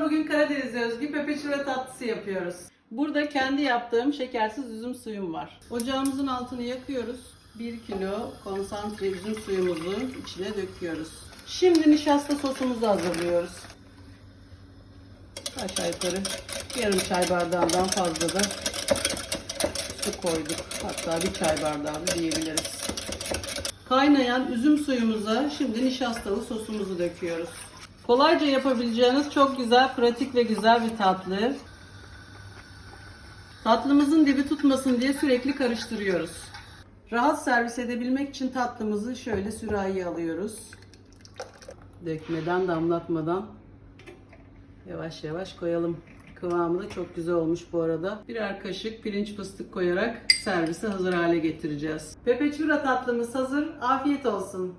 bugün Karadeniz'e özgü pepeçure tatlısı yapıyoruz. Burada kendi yaptığım şekersiz üzüm suyum var. Ocağımızın altını yakıyoruz. 1 kilo konsantre üzüm suyumuzu içine döküyoruz. Şimdi nişasta sosumuzu hazırlıyoruz. Aşağı yukarı yarım çay bardağından fazla da su koyduk. Hatta bir çay bardağı da diyebiliriz. Kaynayan üzüm suyumuza şimdi nişastalı sosumuzu döküyoruz. Kolayca yapabileceğiniz çok güzel, pratik ve güzel bir tatlı. Tatlımızın dibi tutmasın diye sürekli karıştırıyoruz. Rahat servis edebilmek için tatlımızı şöyle sürahiye alıyoruz. Dökmeden, damlatmadan yavaş yavaş koyalım. Kıvamı da çok güzel olmuş bu arada. Birer kaşık pirinç fıstık koyarak servise hazır hale getireceğiz. Pepeçura tatlımız hazır. Afiyet olsun.